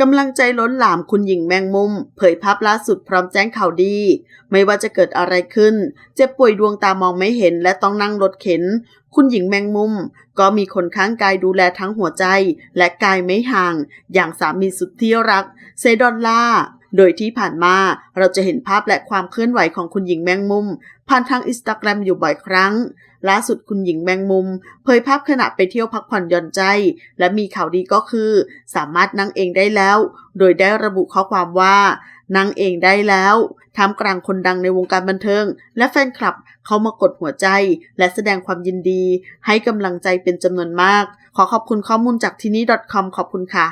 กำลังใจล้นหลามคุณหญิงแมงมุม เผยภาพล่าสุดพร้อมแจ้งข่าวดี ไม่ว่าจะเกิดอะไรขึ้น เจ็บป่วยดวงตามองไม่เห็นและต้องนั่งรถเข็น คุณหญิงแมงมุม ก็มีคนข้างกายดูแลทั้งหัวใจ และกายไม่ห่าง อย่างสามีสุดที่รัก เซดอนล่า โดยที่ผ่านมาเราจะเห็นภาพและความเคลื่อนไหวของคุณหญิงแมงมุม ผ่านทางอินสตาแกรมอยู่บ่อยครั้ง ล่าสุดคุณหญิงแมงมุม เผยภาพขณะไปเที่ยวพักผ่อนหย่อนใจ และมีข่าวดีก็คือ สามารถนั่งเองได้แล้ว โดยได้ระบุข้อความว่า นั่งเองได้แล้วท่ามกลางคนดังในวงการบันเทิง และแฟนคลับเขามากดหัวใจ และแสดงความยินดี ให้กำลังใจเป็นจำนวนมาก ขอขอบคุณข้อมูลจากที่นี่ .com ขอบคุณค่ะ